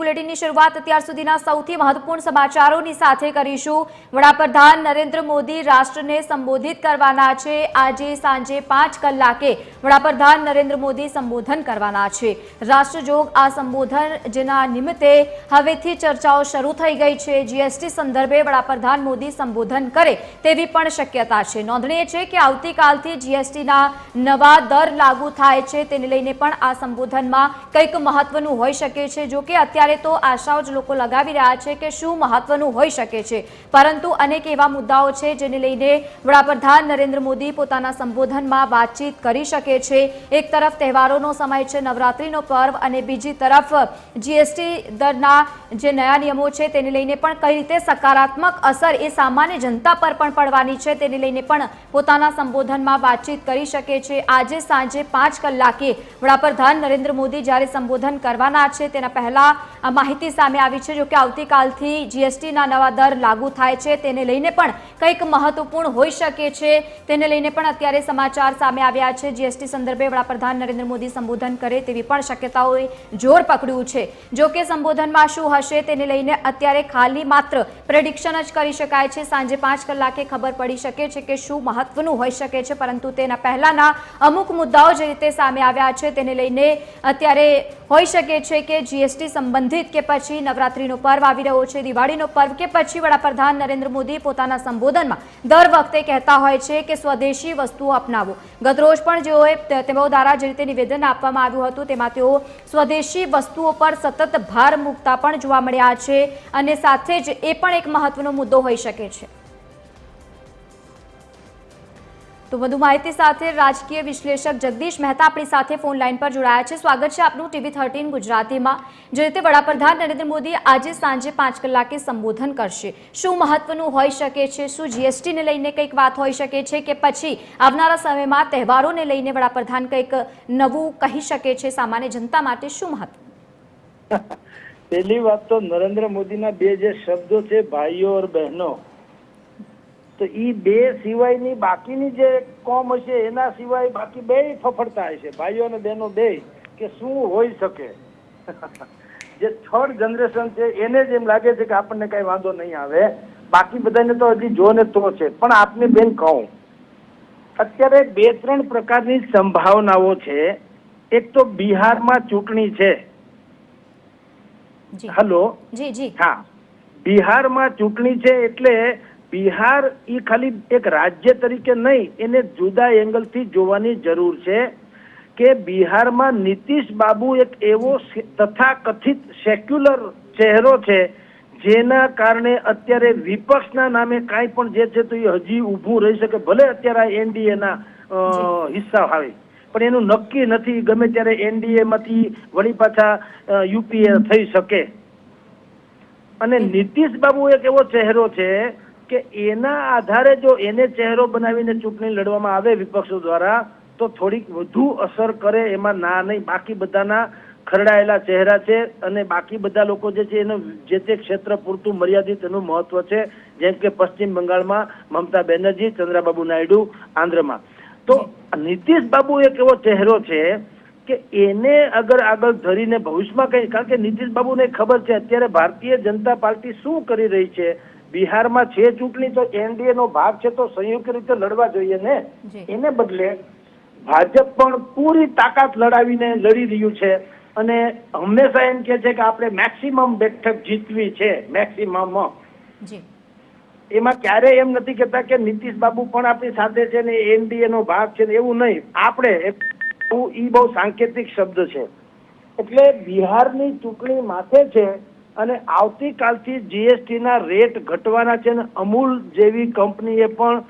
બુલેટિનની શરૂઆત અત્યાર સુધીના સૌથી મહત્વપૂર્ણ સમાચારોની સાથે કરીશું. વડાપ્રધાન નરેન્દ્ર મોદી રાષ્ટ્રને સંબોધિત કરવાના છે. આજે સાંજે પાંચ કલાકે વડાપ્રધાન નરેન્દ્ર મોદી સંબોધન કરવાના છે. રાષ્ટ્રજોગ આ સંબોધન જેના નિમિત્તે હવેથી ચર્ચાઓ શરૂ થઈ ગઈ છે. જીએસટી સંદર્ભે વડાપ્રધાન મોદી સંબોધન કરે તેવી પણ શક્યતા છે. નોંધનીય છે કે આવતીકાલથી જીએસટીના નવા દર લાગુ થાય છે. તેને લઈને પણ આ સંબોધનમાં કંઈક મહત્વનું હોઈ શકે છે. જો કે અત્યારે તો આશાઓ જ લોકો લગાવી રહ્યા છે કે શું મહત્વનું હોઈ શકે છે. પરંતુ અનેક એવા મુદ્દાઓ છે જેને લઈને વડાપ્રધાન નરેન્દ્ર મોદી પોતાના સંબોધનમાં વાતચીત કરી શકે છે. એક તરફ તહેવારોનો સમય છે નવરાત્રિનો પર્વ અને બીજી તરફ જીએસટી દરના જે નયા નિયમો છે તેને લઈને પણ કઈ રીતે સકારાત્મક અસર એ સામાન્ય જનતા પર પણ પડવાની છે તેને લઈને પણ પોતાના સંબોધનમાં વાતચીત કરી શકે છે. આજે સાંજે પાંચ કલાકે વડાપ્રધાન નરેન્દ્ર મોદી જ્યારે સંબોધન કરવાના છે તેના પહેલા માહિતી સામે આવી છે જો કે આવતીકાલથી જીએસટીના નવા દર લાગુ થાય છે, તેને લઈને પણ કંઈક મહત્વપૂર્ણ હોઈ શકે છે. તેને લઈને પણ અત્યારે સમાચાર સામે આવ્યા છે. જીએસટી સંદર્ભે વડાપ્રધાન નરેન્દ્ર મોદી સંબોધન કરે તેવી પણ શક્યતાઓએ જોર પકડ્યું છે. જો કે સંબોધનમાં શું હશે તેને લઈને અત્યારે ખાલી માત્ર પ્રેડિક્શન જ કરી શકાય છે. સાંજે પાંચ કલાકે ખબર પડી શકે છે કે શું મહત્વનું હોઈ શકે છે, પરંતુ તેના પહેલાના અમુક મુદ્દાઓ જે રીતે સામે આવ્યા છે, તેને લઈને અત્યારે હોઈ શકે છે કે જીએસટી સંબંધિત કે પછી નવરાત્રીનો પર્વ આવી રહ્યો છે, દિવાળીનો પર્વ કે પછી વડાપ્રધાન નરેન્દ્ર મોદી પોતાના સંબોધનમાં દર વખતે કહેતા હોય છે કે સ્વદેશી વસ્તુઓ અપનાવો. ગતરોજ પણ જેઓએ તેઓ દ્વારા જે રીતે નિવેદન આપવામાં આવ્યું હતું, તેમાં તેઓ સ્વદેશી વસ્તુઓ પર સતત ભાર મૂકતા પણ જોવા મળ્યા છે અને સાથે જ એ પણ એક મહત્વનો મુદ્દો હોઈ શકે છે. તો વધુ માહિતી સાથે રાજકીય વિશ્લેષક જગદીશ મહેતા આપણી સાથે ફોન લાઈન પર જોડાયા છે. સ્વાગત છે આપનું ટીવી થર્ટીન ગુજરાતીમાં. જે રીતે વડાપ્રધાન નરેન્દ્ર મોદી આજે સાંજે પાંચ કલાકે સંબોધન કરશે. શું મહત્વનું હોઈ શકે છે? શું જીએસટીને લઈને કંઈક વાત હોઈ શકે છે કે પછી આવનારા સમયમાં તહેવારોને લઈને વડાપ્રધાન કંઈક નવું કહી શકે છે? સામાન્ય જનતા માટે શું મહત્વ? પહેલી વાત તો નરેન્દ્ર મોદીના બે જે શબ્દો છે, ભાઈઓ ઓર બહેનો તો એ બે સિવાયની બાકીની જે કોમ હશે એના સિવાય બાકી બે ફફડતા હશે. ભાઈઓ અને બહેનો બે કે શું હોઈ શકે? જે થર્ડ જનરેશન છે એને જ એમ લાગે છે કે આપણને કઈ વાંધો નહીં આવે. બાકી બધાને તો હજી જો ને તો છે. પણ આપને બેન કહું અત્યારે બે ત્રણ પ્રકારની સંભાવનાઓ છે. એક તો બિહારમાં ચૂંટણી છે. હલો? જી જી. હા. બિહારમાં ચૂંટણી છે એટલે બિહાર એ ખાલી એક રાજ્ય તરીકે નહીં એને જુદા એંગલથી જોવાની જરૂર છે કે બિહારમાં નીતિશ બાબુ એક એવો તથા કથિત સેક્યુલર ચહેરો છે જેના કારણે અત્યારે વિપક્ષના નામે કાંઈ પણ જે છે તો એ હજી ઊભું રહી શકે ભલે અત્યારે આ એનડીએના હિસ્સા આવે પણ એનું નક્કી નથી ગમે ત્યારે એનડીએ માંથી વળી પાછા યુપીએ થઈ શકે. અને નીતિશ બાબુ એક એવો ચહેરો છે કે એના આધારે જો એને ચહેરો બનાવીને ચૂંટણી લડવામાં આવે વિપક્ષો દ્વારા, તો થોડીક વધુ અસર કરે એમાં ના નહીં. બાકી બધાના ખરડાયેલા ચહેરા છે અને બાકી બધા લોકો જે છે એનું, જે તે ક્ષેત્ર પૂરતું મર્યાદિત એનું મહત્વ છે. જેમ કે પશ્ચિમ બંગાળમાં મમતા બેનર્જી, ચંદ્રાબાબુ નાયડુ, આંધ્રમાં. તો નીતિશ બાબુ એક એવો ચહેરો છે કે એને અગર આગળ ધરીને ભવિષ્યમાં કઈ, કારણ કે નીતિશ બાબુને ખબર છે, અત્યારે ભારતીય જનતા પાર્ટી શું કરી રહી છે? બિહારમાં છે ચૂંટણી તો એનડીએ નો ભાગ છે તો સંયુક્ત રીતે લડવા જોઈએ ને? એને બદલે ભાજપ પણ પૂરી તાકાત લડાવીને લડી રહ્યું છે અને હંમેશા એમ કે છે કે આપણે મેક્સિમમ બેઠક જીતવી છે મેક્સિમમ એમાં ક્યારેય એમ નથી કહેતા કે નીતિશ બાબુ પણ આપણી સાથે છે ને એનડીએ નો ભાગ છે ને એવું નહીં. આપણે ઈ બહુ સાંકેતિક શબ્દ છે. એટલે બિહારની ચૂંટણી માથે છે અને આવતીકાલથી જીએસટી ના રેટ ઘટવાના છે ને અમૂલ જેવી કંપનીએ પણ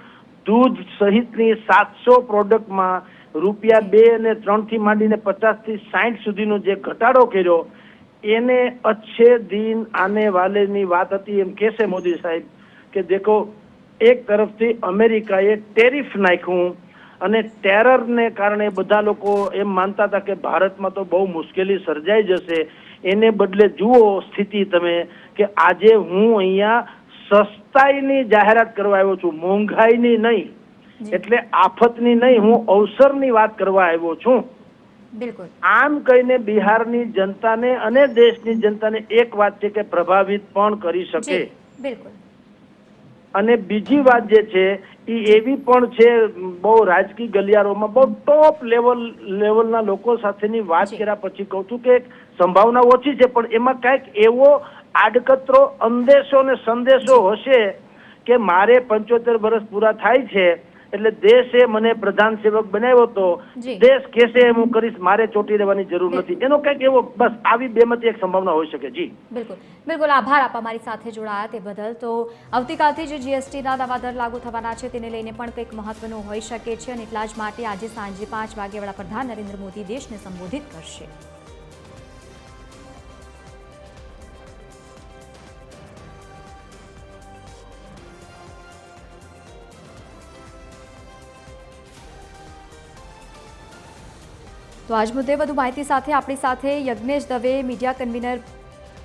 દૂધ સહિતની સાતસો પ્રોડક્ટમાં રૂપિયા બે અને ત્રણથી માંડીને પચાસથી સાઠ સુધીનો જે ઘટાડો કર્યો, એને અચ્છે દિન આને વાલેની વાત હતી. એમ કહેશે મોદી સાહેબ કે દેખો, એક તરફથી અમેરિકાએ ટેરિફ નાખ્યું અને ટેરરને કારણે બધા લોકો એમ માનતા હતા કે ભારતમાં તો બહુ મુશ્કેલી સર્જાઈ જશે. એને બદલે જુઓ સ્થિતિ તમે કે આજે હું અહીંયા સસ્તાઈની જાહેરાત કરવા આવ્યો છું મોંઘાઈની નહીં. એટલે આફતની નહીં હું અવસરની વાત કરવા આવ્યો છું. બિલકુલ. આમ કહીને બિહારની જનતાને અને દેશની જનતાને એક વાત છે કે પ્રભાવિત પણ કરી શકે. બિલકુલ. અને બીજી વાત જે છે એવી પણ છે બહુ રાજકીય ગલિયારોમાં બહુ ટોપ લેવલ લેવલના લોકો સાથેની વાત કર્યા પછી કહું છું કે સંભાવના ઓછી છે પણ એમાં કાંઈક એવો આડકતરો અંદેશો ને સંદેશો હશે કે મારે પંચોતેર વર્ષ પૂરા થાય છે એટલે દેશે મને પ્રધાન સેવક બનાવ્યો તો. દેશ કેસે હું કરીશ મારે ચોટી રહેવાની જરૂર નથી. એનો કંઈક એવો બસ આવી બેમાંથી એક સંભાવના હોઈ શકે જી. બિલકુલ. બિલકુલ આભાર આપ અમારી સાથે જોડાયા તે બદલ. તો આવતીકાલથી જે જીએસટીના નવા દર લાગુ થવાના છે તેને લઈને પણ કંઈક મહત્વનું હોઈ શકે છે અને એટલા જ માટે આજે સાંજે પાંચ વાગે વડાપ્રધાન નરેન્દ્ર મોદી દેશને સંબોધિત કરશે. તો આજ મુદ્દે વધુ માહિતી સાથે આપણી સાથે યજ્ઞેશ દવે મીડિયા કન્વીનર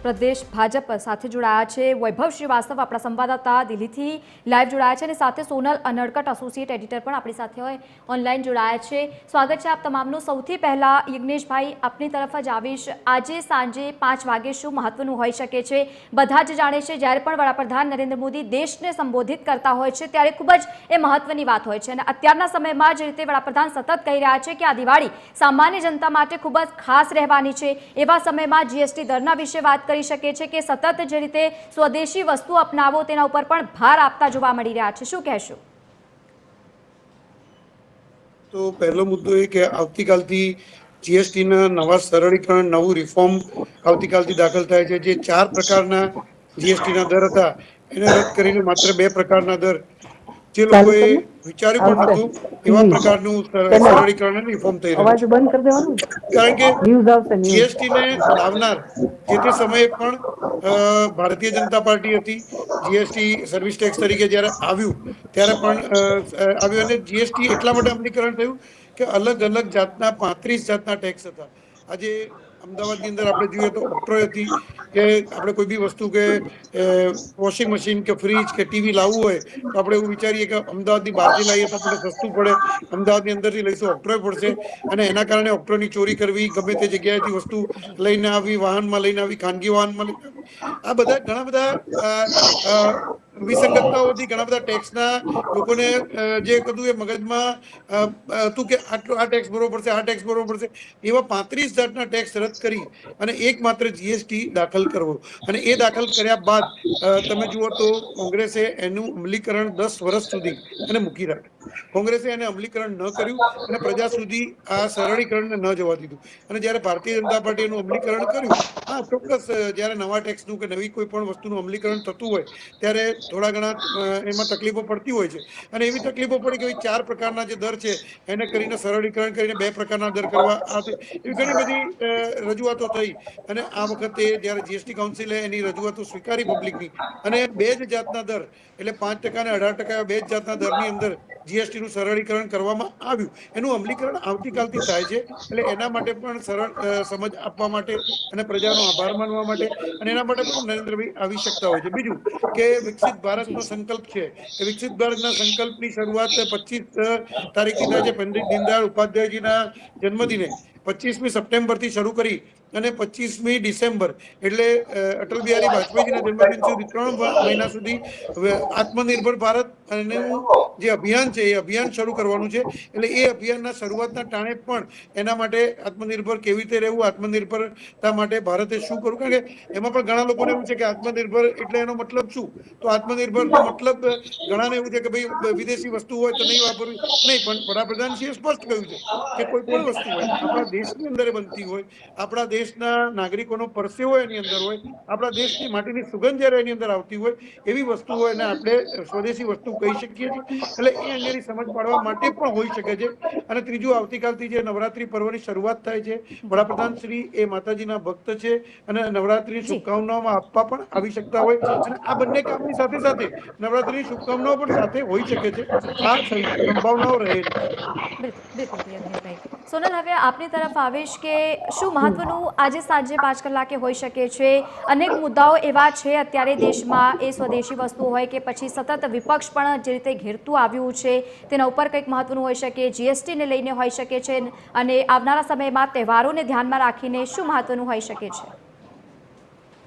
પ્રદેશ ભાજપ સાથે જોડાયા છે. વૈભવ શ્રીવાસ્તવ આપણા સંવાદદાતા દિલ્હીથી લાઈવ જોડાયા છે અને સાથે સોનલ અનડકટ એસોસિએટ એડિટર પણ આપણી સાથે હોય ઓનલાઈન જોડાયા છે. સ્વાગત છે આપ તમામનું. સૌથી પહેલાં યજ્ઞેશભાઈ, આપની તરફ જ આવીશ. આજે સાંજે પાંચ વાગે શું મહત્વનું હોઈ શકે છે? બધા જ જાણે છે, જ્યારે પણ વડાપ્રધાન નરેન્દ્ર મોદી દેશને સંબોધિત કરતા હોય છે, ત્યારે ખૂબ જ એ મહત્વની વાત હોય છે. અને અત્યારના સમયમાં જે રીતે વડાપ્રધાન સતત કહી રહ્યા છે કે આ દિવાળી સામાન્ય જનતા માટે ખૂબ જ ખાસ રહેવાની છે. એવા સમયમાં જીએસટી દરના વિશે વાત કરી શકે છે કે સતત જે રીતે સ્વદેશી વસ્તુ અપનાવો તેના ઉપર પણ ભાર આપતા જોવા મળી રહ્યા છે. શું કહેશો? તો પહેલો મુદ્દો એ કે આવતીકાલથી જીએસટીના નવા સરળીકરણ, નવું રિફોર્મ આવતીકાલથી દાખલ થાય છે. જે ચાર પ્રકારના જીએસટીના દર હતા, એને રદ કરીને માત્ર બે પ્રકારના દર જે લોકોએ વિચાર્યું પણ નતું એવા પ્રકારનું સરળીકરણ રિફોર્મ થઈ રહ્યું છે. બંધ કરી દેવાનું કારણ કે જીએસટી ને લાવનાર જે તે સમયે પણ ભારતીય જનતા પાર્ટી હતી. જીએસટી સર્વિસ ટેક્સ તરીકે જ્યારે આવ્યું ત્યારે પણ આવ્યું. અને જીએસટી એટલા માટે અમલીકરણ થયું કે અલગ અલગ જાતના પાંત્રીસ જાતના ટેક્સ હતા. આજે અમદાવાદની અંદર આપણે જોઈએ તો હતી કે આપણે કોઈ બી વસ્તુ કે વોશિંગ મશીન કે ફ્રીજ કે ટીવી લાવવું હોય, તો આપણે એવું વિચારીએ કે અમદાવાદની બહારથી લાવીએ તો આપણે સસ્તું પડે. અમદાવાદની અંદરથી લઈશું ઓક્ટ્રોય પડશે અને એના કારણે ઓક્ટ્રોની ચોરી કરવી, ગમે તે જગ્યાએથી વસ્તુ લઈને આવી, વાહનમાં લઈને આવી, ખાનગી વાહનમાં આ બધા ઘણા બધા વિસંગતતાઓથી ઘણા બધા ટેક્સના લોકોને જે કદું એ મગજમાં હતું કે આટલું આ ટેક્સ ભરવો પડશે, આ ટેક્સ ભરવો પડશે, એવા પાંત્રીસ જાતના ટેક્સ રદ કરી અને એકમાત્ર જીએસટી દાખલ કરવો. અને એ દાખલ કર્યા બાદ તમે જુઓ તો કોંગ્રેસે એનું અમલીકરણ દસ વર્ષ સુધી અને મૂકી રાખ્યું. કોંગ્રેસે એને અમલીકરણ ન કર્યું અને પ્રજા સુધી આ સરળીકરણને ન જવા દીધું. અને જ્યારે ભારતીય જનતા પાર્ટી એનું અમલીકરણ કર્યું, હા, ચોક્કસ જ્યારે નવા ટેક્સનું કે નવી કોઈ પણ વસ્તુનું અમલીકરણ થતું હોય, ત્યારે થોડા ઘણા એમાં તકલીફો પડતી હોય છે. અને એવી તકલીફો પડી કે ચાર પ્રકારના જે દર છે, એને કરીને સરળીકરણ કરીને બે પ્રકારના દર કરવા એવી ઘણી બધી રજૂઆતો થઈ. અને આ વખતે જ્યારે જીએસટી કાઉન્સિલે એની રજૂઆતો સ્વીકારી પબ્લિકની, અને બે જ જાતના દર, એટલે પાંચ ટકા અને અઢાર ટકા બે જ જાતના દરની અંદર જીએસટી નું સરળીકરણ કરવામાં આવ્યું. એનું અમલીકરણ આવતીકાલથી થાય છે. એટલે એના માટે પણ સરળ સમજ આપવા માટે અને પ્રજાનો આભાર માનવા માટે અને એના માટે પણ નરેન્દ્રભાઈ આવી શકતા હોય છે. બીજું કે વિકસિત ભારતનો સંકલ્પ છે. કે વિકસિત ભારતના સંકલ્પની શરૂઆત પચીસ તારીખથી થાય છે. પંડિત દીનદયાળ ઉપાધ્યાયજીના જન્મદિને પચીસમી સપ્ટેમ્બરથી શરૂ કરી અને પચીસમી ડિસેમ્બર એટલે અટલ બિહારી વાજપેયીજીના જન્મદિન સુધી ત્રણ મહિના સુધી આત્મનિર્ભર ભારત અને જે અભિયાન છે, એ અભિયાન શરૂ કરવાનું છે. એટલે એ અભિયાનના શરૂઆતના ટાણે પણ એના માટે આત્મનિર્ભર કેવી રીતે રહેવું, આત્મનિર્ભરતા માટે ભારતે શું કરવું? કારણ કે એમાં પણ ઘણા લોકોને એવું છે કે આત્મનિર્ભર એટલે એનો મતલબ શું? તો આત્મનિર્ભરનો મતલબ ઘણાને એવું છે કે ભાઈ વિદેશી વસ્તુ હોય તો નહીં વાપરવી. નહીં, પણ વડાપ્રધાનશ્રીએ સ્પષ્ટ કહ્યું છે કે કોઈ પણ વસ્તુ હોય, આપણા દેશની અંદર બનતી હોય, આપણા દેશના નાગરિકોનો પરસેવો એની અંદર હોય, આપણા દેશની માટીની સુગંધ જ્યારે એની અંદર આવતી હોય, એવી વસ્તુ હોય અને આપણે સ્વદેશી વસ્તુ કહી શકીએ છીએ. એટલે એ અંગેની સમજ પાડવા માટે પણ હોઈ શકે છે. અને ત્રીજું, આવતીકાલથી જે નવરાત્રી પર્વની શરૂઆત થાય છે, વડાપ્રધાન શ્રી એ માતાજીના ભક્ત છે અને નવરાત્રી શુભકામનાઓમાં આપવા પણ આવી શકતા હોય. અને આ બંને કામની સાથે સાથે નવરાત્રીની શુભકામનાઓ પણ સાથે હોઈ શકે છે. આ સંભાવનાઓ રહે છે. સોનલ, હવે આપની તરફ આવીશ કે શું મહત્વનું આજે સાંજે પાંચ કલાકે હોઈ શકે છે. અનેક મુદ્દાઓ એવા છે, અત્યારે દેશમાં એ સ્વદેશી વસ્તુ હોય કે પછી સતત વિપક્ષ પણ જે રીતે ઘેરતું આવ્યું છે, તેના ઉપર કંઈક મહત્વનું હોઈ શકે, જીએસટીને લઈને હોઈ શકે છે, અને આવનારા સમયમાં તહેવારોને ધ્યાનમાં રાખીને શું મહત્વનું હોઈ શકે છે?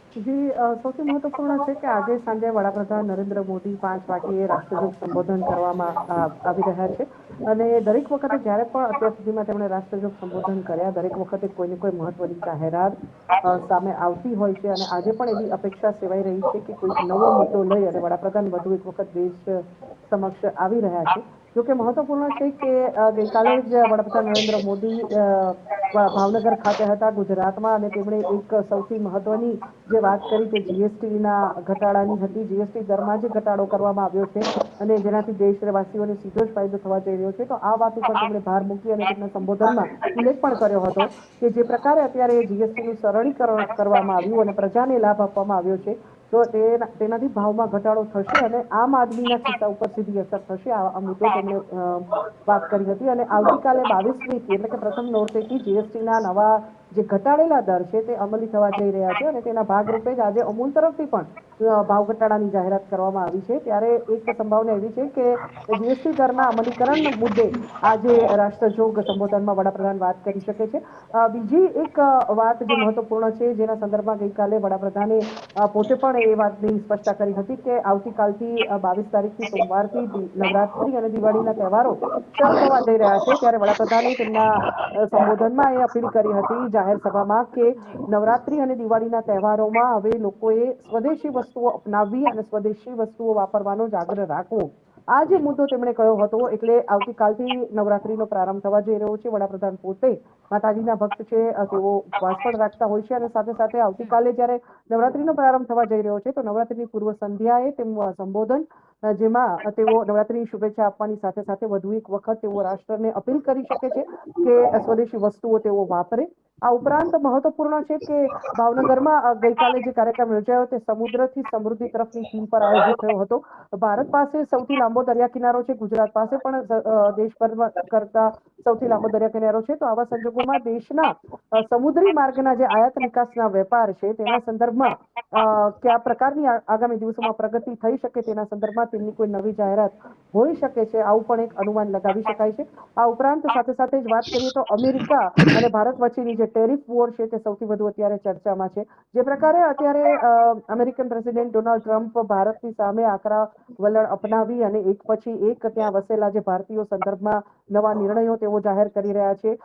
જી સૌથી મહત્વપૂર્ણ છે કે આજે સાંજે વડાપ્રધાન નરેન્દ્ર મોદી પાંચ વાગ્યે રાષ્ટ્રજોગ સંબોધન કરવામાં આવી રહ્યા છે. અને દરેક વખતે જ્યારે પણ અત્યાર સુધીમાં તેમણે રાષ્ટ્રજોગ સંબોધન કર્યા, દરેક વખતે કોઈને કોઈ મહત્વની જાહેરાત સામે આવતી હોય છે. અને આજે પણ એવી અપેક્ષા સેવાઈ રહી છે કે કોઈ નવો મુદ્દો લઈ અને વડાપ્રધાન વધુ એક વખત દેશ સમક્ષ આવી રહ્યા છે. જોકે મહત્વપૂર્ણ છે કે ગઈકાલે જ વડાપ્રધાન નરેન્દ્ર મોદી ભાવનગર ખાતે હતા ગુજરાતમાં અને તેમણે એક સૌથી મહત્વની જે વાત કરી તે જીએસટીના ઘટાડાની હતી, જીએસટી દરમાં જ ઘટાડો કરવામાં આવ્યો છે અને જેનાથી દેશવાસીઓને સીધો જ ફાયદો થવા જઈ રહ્યો છે. તો આ વાત ઉપર તેમણે ભાર મૂકી અને તેમના સંબોધનમાં ઉલ્લેખ પણ કર્યો હતો કે જે પ્રકારે અત્યારે જીએસટીનું સરળીકરણ કરવામાં આવ્યું અને પ્રજાને લાભ આપવામાં આવ્યો છે તો તેના- તેનાથી ભાવમાં ઘટાડો થશે અને આમ આદમીના ખિસ્સા ઉપર સીધી અસર થશે આ મુદ્દે તેમણે વાત કરી હતી. અને આવતીકાલે બાવીસમીથી એટલે કે પ્રથમ નોરતેથી જીએસટીના નવા જે ઘટાડેલા દર છે, તે અમલી થવા જઈ રહ્યા છે અને તેના ભાગરૂપે જ આજે અમૂલ તરફથી પણ ભાવ ઘટાડાની જાહેરાત કરવામાં આવી છે. ત્યારે એક સંભાવના એવી છે કે જીએસટી દરના અમલીકરણ મુદ્દે આજે રાષ્ટ્રજોગ સંબોધનમાં વડાપ્રધાન વાત કરી શકે છે. બીજી એક વાત જે મહત્વપૂર્ણ છે, જેના સંદર્ભમાં ગઈકાલે વડાપ્રધાને પોતે પણ એ વાતની સ્પષ્ટતા કરી હતી કે આવતીકાલથી બાવીસ તારીખથી સોમવારથી નવરાત્રી અને દિવાળીના તહેવારો શરૂ થવા જઈ રહ્યા છે, ત્યારે વડાપ્રધાને તેમના સંબોધનમાં એ અપીલ કરી હતી જાહેર સભામાં કે નવરાત્રી અને દિવાળીના તહેવારોમાં હવે લોકોએ સ્વદેશી વસ્તુઓ અપનાવવી અને સ્વદેશી વસ્તુઓ વાપરવાનો જ આગ્રહ રાખવો. આ જે મુદ્દો તેમણે કહ્યો હતો, એટલે આવતીકાલથી નવરાત્રીનો પ્રારંભ થવા જઈ રહ્યો છે. વડાપ્રધાન પોતે માતાજીના ભક્ત છે તેઓ ઉપવાસ પણ રાખતા હોય છે અને સાથે સાથે આવતીકાલે જ્યારે નવરાત્રીનો પ્રારંભ થવા જઈ રહ્યો છે, તો નવરાત્રીની પૂર્વ સંધ્યાએ તેમનું સંબોધન જેમાં તેઓ નવરાત્રીની શુભેચ્છા આપવાની સાથે સાથે વધુ એક વખત તેઓ રાષ્ટ્રને અપીલ કરી શકે છે કે સ્વદેશી વસ્તુઓ તેઓ વાપરે. આ ઉપરાંત મહત્વપૂર્ણ છે કે ભાવનગરમાં ગઈકાલે જે કાર્યક્રમ યોજાયો તે સમુદ્રથી સમૃદ્ધિ તરફની થીમ પર આયોજિત થયો હતો. ભારત પાસે સૌથી લાંબો દરિયા કિનારો છે, ગુજરાત પાસે પણ દેશભરમાં કરતા સૌથી લાંબો દરિયા કિનારો છે. તો આવા સંજોગોમાં દેશના સમુદ્રી માર્ગના જે આયાત નિકાસના વેપાર છે, તેના સંદર્ભમાં કયા પ્રકારની આગામી દિવસોમાં પ્રગતિ થઈ શકે તેના સંદર્ભમાં તેમની કોઈ નવી જાહેરાત હોઈ શકે છે, આવું પણ એક અનુમાન લગાવી શકાય છે. આ ઉપરાંત સાથે સાથે જ વાત કરીએ તો અમેરિકા અને ભારત વચ્ચેની જે ટેરિફ વોર છે, તે સૌથી વધુ અત્યારે ચર્ચામાં છે. જે પ્રકારે અત્યારે અમેરિકન પ્રેસિડેન્ટ ડોનાલ્ડ ટ્રમ્પ ભારતની સામે આકરા વલણ અપનાવી અને એક પછી એક ત્યાં વસેલા જે ભારતીયો સંદર્ભમાં નવા નિર્ણયો તેઓ જાહેર કરી રહ્યા છે.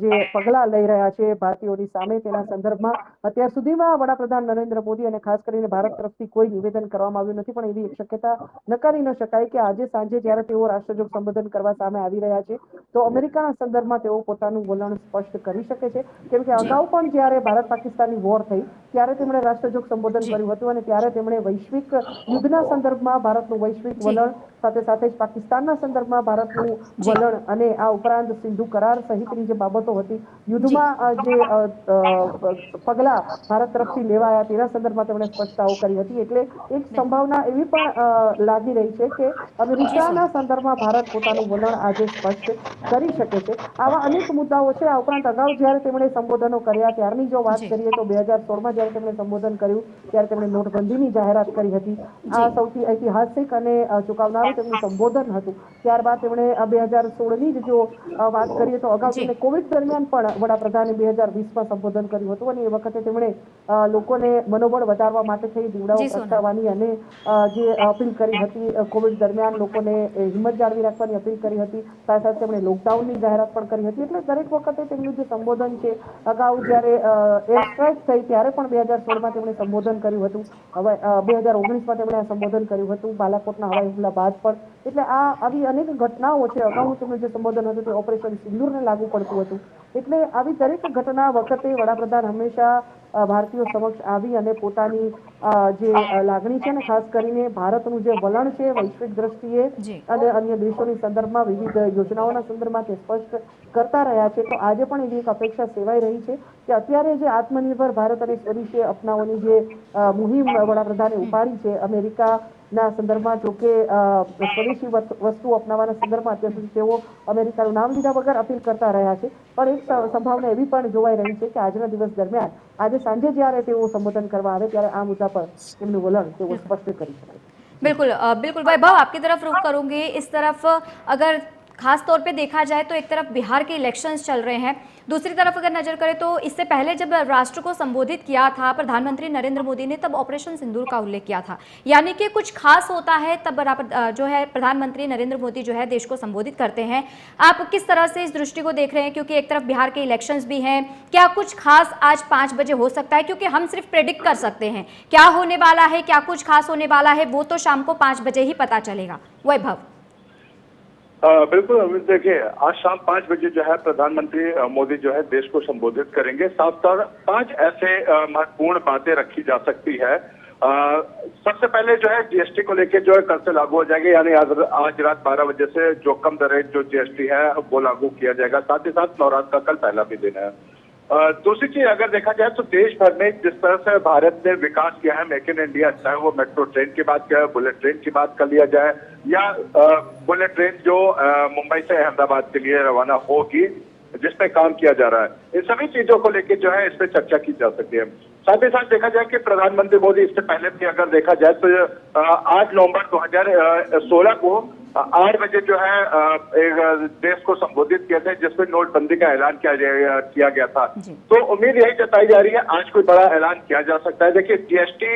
જે પગલાં લઈ રહ્યા છે ભારતીયોની સામે તેના સંદર્ભમાં. અત્યાર સુધીમાં વડાપ્રધાન નરેન્દ્ર મોદી અને ખાસ કરીને ભારત તરફથી કોઈ નિવેદન કરવામાં આવ્યું નથી પણ એવી એક શક્યતા નકારી ન શકાય કે આજે સાંજે જ્યારે તેઓ રાષ્ટ્રજોગ સંબોધન કરવા સામે આવી રહ્યા છે તો અમેરિકાના સંદર્ભમાં તેઓ પોતાનું વલણ સ્પષ્ટ કરી શકે છે. કેમ કે અગાઉ પણ જ્યારે ભારત પાકિસ્તાનની વોર થઈ ત્યારે તેમણે રાષ્ટ્રજોગ સંબોધન કર્યું હતું અને ત્યારે તેમણે વૈશ્વિક યુદ્ધના સંદર્ભમાં ભારતનું વૈશ્વિક વલણ સાથે સાથે જ પાકિસ્તાનના સંદર્ભમાં ભારતનું વલણ અને આ ઉપરાંત સિંધુ કરાર સહિતની જે બાબતો હતી યુદ્ધમાં જે. પગલાં ભારત તરફથી લેવાયા તેના સંદર્ભમાં તેમણે સ્પષ્ટતાઓ કરી હતી. એટલે એક સંભાવના એવી પણ લાગી રહી છે કે અમેરિકાના સંદર્ભમાં ભારત પોતાનું વલણ આજે સ્પષ્ટ કરી શકે છે. આવા અનેક મુદ્દાઓ છે. આ ઉપરાંત અગાઉ જ્યારે તેમણે સંબોધનો કર્યા ત્યારની જો વાત કરીએ તો બે હજાર સોળમાં જ્યારે તેમણે સંબોધન કર્યું ત્યારે તેમણે નોટબંધીની જાહેરાત કરી હતી. આ સૌથી ઐતિહાસિક અને અ, ચુકાવનારું તેમનું સંબોધન હતું. ત્યારબાદ તેમણે બે હજાર સોળની જ જો વાત કરીએ તો અગાઉ તેમણે કોવિડ દરમિયાન પણ વડાપ્રધાને બે હજાર વીસમાં સંબોધન કર્યું હતું અને એ વખતે તેમણે લોકોને મનોબળ વધારવા માટે થઈ દીવડાઓ પ્રગટાવવાની અને જે અપીલ કરી હતી કોવિડ દરમિયાન લોકોને હિંમત જાળવી રાખવાની અપીલ કરી હતી. સાથે સાથે તેમણે લોકડાઉનની જાહેરાત પણ કરી હતી. એટલે દરેક વખતે તેમનું જે સંબોધન છે અગાઉ જ્યારે એર સ્ટ્રાઇક થઈ ત્યારે પણ બે હજાર સોળમાં તેમણે સંબોધન કર્યું હતું. હવે બે હજાર ઓગણીસમાં તેમણે આ સંબોધન કર્યું હતું. બાલાકોટના હવાઈ હુમલા બાદ પણ એટલે આ આવી અનેક ઘટનાઓ છે. અગાઉ તમને જે સંબોધન હતું તે ઓપરેશન સિંદૂરને લાગુ પડતું હતું. એટલે આવી દરેક ઘટના વખતે વડાપ્રધાન હંમેશા ભારતીયો સમક્ષ આવી અને પોતાની જે લાગણી છે ને ખાસ કરીને ભારતનું જે વલણ છે વૈશ્વિક દ્રષ્ટિએ અને અન્ય દેશોની સંદર્ભમાં વિવિધ યોજનાઓના સંદર્ભમાં તે સ્પષ્ટ કરતા રહ્યા છે. તો આજે પણ એવી એક અપેક્ષા સેવાઈ રહી છે કે અત્યારે જે આત્મનિર્ભર ભારત અને સ્વદેશી અપનાવવાની જે મુહિમ વડાપ્રધાને ઉપાડી છે અમેરિકા ના સંદર્ભમાં જો કે અ, સ્વદેશી વસ્તુ- વસ્તુઓ અપનાવવાના સંદર્ભમાં અત્યાર સુધી તેઓ અમેરિકાનું નામ લીધા વગર અપીલ કરતા રહ્યા છે પણ એક સ- સંભાવના એવી પણ જોવાઈ રહી છે કે આજના દિવસ દરમિયાન આજે સાંજે જ્યારે તેઓ સંબોધન કરવા આવે ત્યારે આ મુદ્દા પર તેમનું વલણ તેઓ સ્પષ્ટ કરી શકે बिल्कुल अ, बिल्कुल वैभव आपकी तरफ रुख करूंगी इस तरफ अगर खास तौर पे देखा जाए तो एक तरफ़ बिहार के इलेक्शंस चल रहे हैं, दूसरी तरफ़ अगर नज़र करें तो इससे पहले जब राष्ट्र को संबोधित किया था, प्रधानमंत्री नरेंद्र मोदी ने तब ऑपरेशन सिंदूर का उल्लेख किया था। यानी कि कुछ खास होता है, तब जो है प्रधानमंत्री नरेंद्र मोदी जो है देश को संबोधित करते हैं। आप किस तरह से इस दृष्टि को देख रहे हैं? क्योंकि एक तरफ़ बिहार के इलेक्शंस भी हैं। क्या कुछ खास आज पाँच बजे हो सकता है? क्योंकि हम सिर्फ़ प्रेडिक्ट कर सकते हैं। क्या होने वाला है, क्या कुछ खास होने वाला है, वो तो शाम को पाँच बजे ही पता चलेगा। वैभव। बिल्कुल अमित देखिए, आज शाम पाँच बजे जो है प्रधानमंत्री मोदी जो है देश को संबोधित करेंगे। साफ़ तौर, पाँच ऐसे महत्वपूर्ण बातें रखी जा सकती है। सबसे पहले जो है जीएसटी को लेकर जो है कल से लागू हो जाएँगे, यानी आज आज रात बारह बजे से जो कम दरें जो जीएसटी है, वो लागू किया जाएगा। साथ ही साथ नवरात्र का कल पहला भी दिन है। दूसरी चीज़ अगर देखा जाए तो देश भर में जिस तरह से भारत ने विकास किया है, मेक इन इंडिया, चाहे वो मेट्रो ट्रेन की बात किया बुलेट ट्रेन की बात कर लिया जाए, या बुलेट ट्रेन जो मुंबई से अहमदाबाद के लिए रवाना होगी जिसपे काम किया जा रहा है। इन सभी चीज़ों को लेकर जो है, इस पर चर्चा की जा सकती है। साथ ही साथ देखा जाए कि प्रधानमंत्री मोदी इससे पहले भी अगर देखा जाए तो आठ नवंबर 2016 को आठ बजे जो है एक देश को संबोधित किया था जिसमें नोटबंदी का ऐलान किया गया किया गया था। तो उम्मीद यही जताई जा रही है आज कोई बड़ा ऐलान किया जा सकता है। देखिए जीएसटी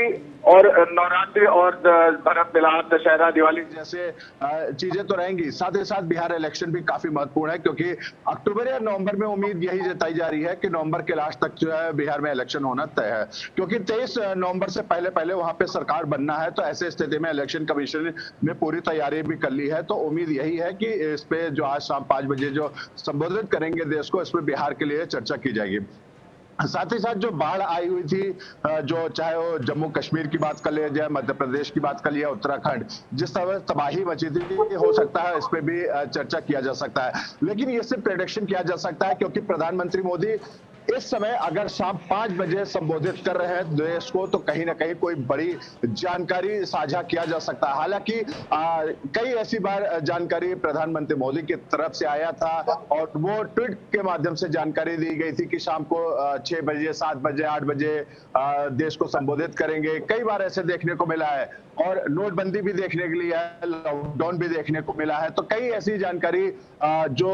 और नवरात्रि और भरत मिलाप दशहरा दिवाली जैसे चीज़ें तो रहेंगी। साथ ही साथ बिहार इलेक्शन भी काफ़ी महत्वपूर्ण है क्योंकि अक्टूबर या नवंबर में उम्मीद यही जताई जा रही है कि नवंबर के लास्ट तक जो है बिहार में इलेक्शन होना तय है। क्योंकि तेईस नवंबर से पहले पहले वहाँ पे सरकार बनना है तो ऐसे स्थिति में इलेक्शन कमीशन ने पूरी तैयारी भी कर ली है तो उम्मीद यही है कि इस पे जो आज शाम पाँच बजे जो संबोधित करेंगे देश को, इस पे बिहार के लिए चर्चा की जाएगी। साथ ही साथ जो बाढ़ आई हुई थी जो चाहे वो जम्मू कश्मीर की बात कर लिया जाए, मध्य प्रदेश की बात कर लिया, उत्तराखंड, जिस तरह तबाही मची थी हो सकता है इस पे भी चर्चा किया जा सकता है। लेकिन ये सिर्फ़ प्रेडिक्शन किया जा सकता है, क्योंकि प्रधानमंत्री मोदी इस समय अगर शाम पाँच बजे संबोधित कर रहे हैं देश को तो कहीं ना कहीं कोई बड़ी जानकारी साझा किया जा सकता है। हालाँकि कई ऐसी बार जानकारी प्रधानमंत्री मोदी की तरफ़ से आया था और वो ट्वीट के माध्यम से जानकारी दी गई थी कि शाम को छह बजे, सात बजे, आठ बजे देश को संबोधित करेंगे। कई बार ऐसे देखने को मिला है और नोटबंदी भी देखने के लिए लॉकडाउन भी देखने को मिला है। तो कई ऐसी जानकारी जो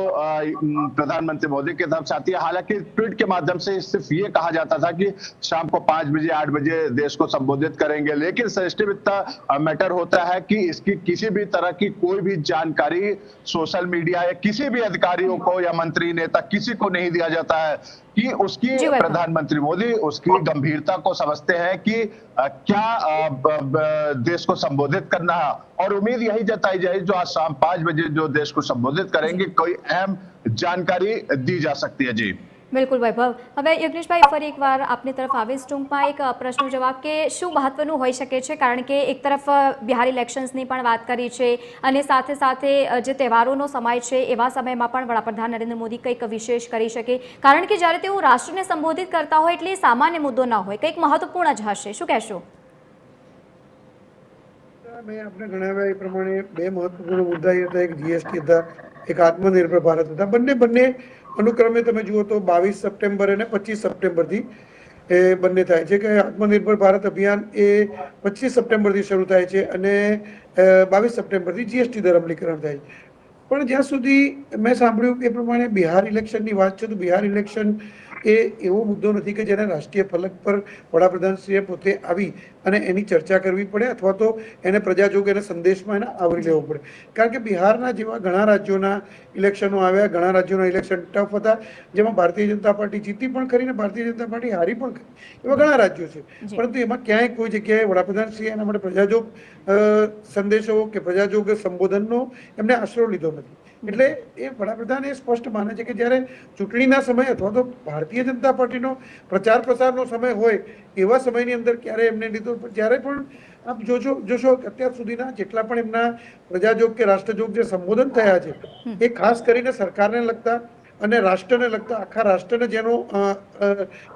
प्रधानमंत्री मोदी की तरफ़ से आती है। हालाँकि ट्वीट के माध्यम से सिर्फ़ ये कहा जाता था कि शाम को पाँच बजे आठ बजे देश को संबोधित करेंगे। लेकिन सेंसिटिव इतना मैटर होता है कि इसकी किसी भी तरह की कोई भी जानकारी सोशल मीडिया या किसी भी अधिकारियों को या मंत्री नेता किसी को नहीं दिया जाता है कि उसकी प्रधानमंत्री मोदी उसकी गंभीरता को समझते हैं कि क्या देश को संबोधित करना है। और उम्मीद यही जताई जाए जो आज शाम पाँच बजे जो देश को संबोधित करेंगे कोई अहम जानकारी दी जा सकती है। जी। બિલકુલ વૈભવ. હવે યજ્ઞેશભાઈ ફરી એકવાર આપની તરફ આવીશ ટૂંકમાં એક અ, પ્રશ્નનો જવાબ કે શું મહત્વનું હોઈ શકે છે? કારણ કે એક તરફ બિહાર ઇલેક્શન્સની પણ વાત કરી છે અને સાથે સાથે જે તહેવારોનો સમય છે એવા સમયમાં પણ વડાપ્રધાન નરેન્દ્ર મોદી કંઈક વિશેષ કરી શકે. કારણ કે જ્યારે તેઓ રાષ્ટ્રને સંબોધિત કરતા હોય એટલે સામાન્ય મુદ્દો ના હોય કંઈક મહત્વપૂર્ણ જ હશે. શું કહેશો? આપણે ગણાવ્યા એ પ્રમાણે બે મહત્વપૂર્ણ મુદ્દા હતા. એક જીએસટી હતા એક આત્મનિર્ભર ભારત હતા. બંને બંને અનુક્રમે તમે જુઓ તો બાવીસ સપ્ટેમ્બર અને પચીસ સપ્ટેમ્બરથી એ બંને થાય છે કે આત્મનિર્ભર ભારત અભિયાન એ પચીસ સપ્ટેમ્બરથી શરૂ થાય છે અને બાવીસ સપ્ટેમ્બરથી જીએસટી દર અમલીકરણ થાય છે. પણ જ્યાં સુધી મેં સાંભળ્યું એ પ્રમાણે બિહાર ઇલેક્શનની વાત છે, તો બિહાર ઇલેક્શન એ એવો મુદ્દો નથી કે જેને રાષ્ટ્રીય ફલક પર વડાપ્રધાનશ્રીએ પોતે આવી અને એની ચર્ચા કરવી પડે અથવા તો એને પ્રજાજોગ એને સંદેશમાં એને આવરી લેવો પડે. કારણ કે બિહારના જેવા ઘણા રાજ્યોના ઇલેક્શનો આવ્યા ઘણા રાજ્યોના ઇલેક્શન ટફ હતા જેમાં ભારતીય જનતા પાર્ટી જીતી પણ ખરી ને ભારતીય જનતા પાર્ટી હારી પણ ખરી. એવા ઘણા રાજ્યો છે. પરંતુ એમાં ક્યાંય કોઈ જગ્યાએ વડાપ્રધાનશ્રીએ એના માટે પ્રજાજોગ સંદેશો કે પ્રજાજોગ સંબોધનનો એમને આશરો લીધો નથી. એટલે એ વડાપ્રધાન એ સ્પષ્ટ માને છે કે જ્યારે ચૂંટણીના સમય અથવા તો ભારતીય જનતા પાર્ટીનો પ્રચાર પ્રસારનો સમય હોય એવા સમયની અંદર ક્યારે એમને લીધો? જ્યારે પણ આપ જોજો જોશો કે અત્યાર સુધીના જેટલા પણ એમના પ્રજાજોગ કે રાષ્ટ્રજોગ જે સંબોધન થયા છે એ ખાસ કરીને સરકારને લગતા અને રાષ્ટ્રને લગતા આખા રાષ્ટ્રને જેનો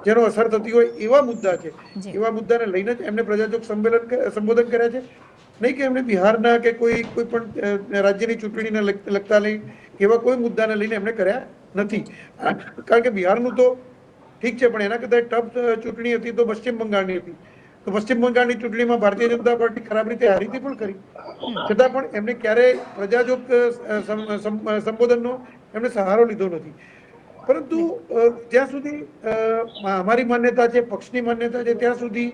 જેનો અસર થતી હોય એવા મુદ્દા છે. એવા મુદ્દાને લઈને જ એમને પ્રજાજોગ સંમેલન સંબોધન કર્યા છે. નહીં કે એમણે બિહારના કે કોઈ કોઈ પણ રાજ્યની ચૂંટણીને લગતા લઈ એવા કોઈ મુદ્દાને લઈને એમણે કર્યા નથી. કારણ કે બિહારનું તો ઠીક છે, પણ એના કરતાં ટફ ચૂંટણી હતી તો પશ્ચિમ બંગાળની હતી. તો પશ્ચિમ બંગાળની ચૂંટણીમાં ભારતીય જનતા પાર્ટી ખરાબ રીતે હારી હતી પણ કરી. છતાં પણ એમને ક્યારેય પ્રજાજોગ સંબોધનનો એમણે સહારો લીધો નથી. પરંતુ જ્યાં સુધી અમારી માન્યતા છે, પક્ષની માન્યતા છે, ત્યાં સુધી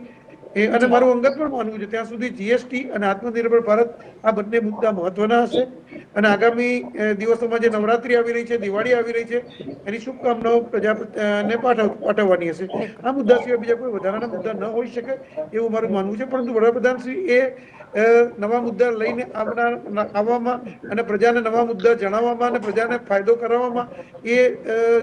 એ અને મારું અંગત પણ માનવું છે. ત્યાં સુધી જીએસટી અને આત્મનિર્ભર ભારત આ બંને મુદ્દા મહત્વના હશે. અને આગામી દિવસોમાં જે નવરાત્રી આવી રહી છે દિવાળી આવી રહી છે એની શુભકામનાઓ પ્રજાને પાઠવવાની હશે. આ મુદ્દા સિવાય બીજા કોઈ વધારાના મુદ્દા ન હોઈ શકે એવું મારું માનવું છે. પરંતુ વડાપ્રધાન શ્રી એ નવા મુદ્દા લઈને આવનાર આવવામાં અને પ્રજાને નવા મુદ્દા જણાવવામાં અને પ્રજાને ફાયદો કરાવવામાં એ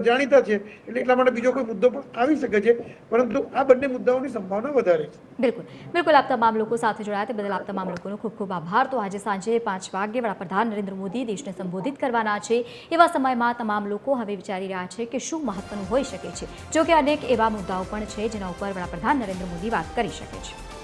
જાણીતા છે. એટલે એટલા માટે બીજો કોઈ મુદ્દો પણ આવી શકે છે. પરંતુ આ બંને મુદ્દાઓની સંભાવના વધારે છે. બિલકુલ. બિલકુલ, આપ તમામ લોકો સાથે જોડાયા તે બદલ આપ તમામ લોકોનો ખૂબ ખૂબ આભાર. તો આજે સાંજે પાંચ વાગ્યે વડાપ્રધાન નરેન્દ્ર મોદી દેશને સંબોધિત કરવાના છે. એવા સમયમાં તમામ લોકો હવે વિચારી રહ્યા છે કે શું મહત્વનું હોઈ શકે છે. જો કે અનેક એવા મુદ્દાઓ પણ છે જેના ઉપર વડાપ્રધાન નરેન્દ્ર મોદી વાત કરી શકે છે.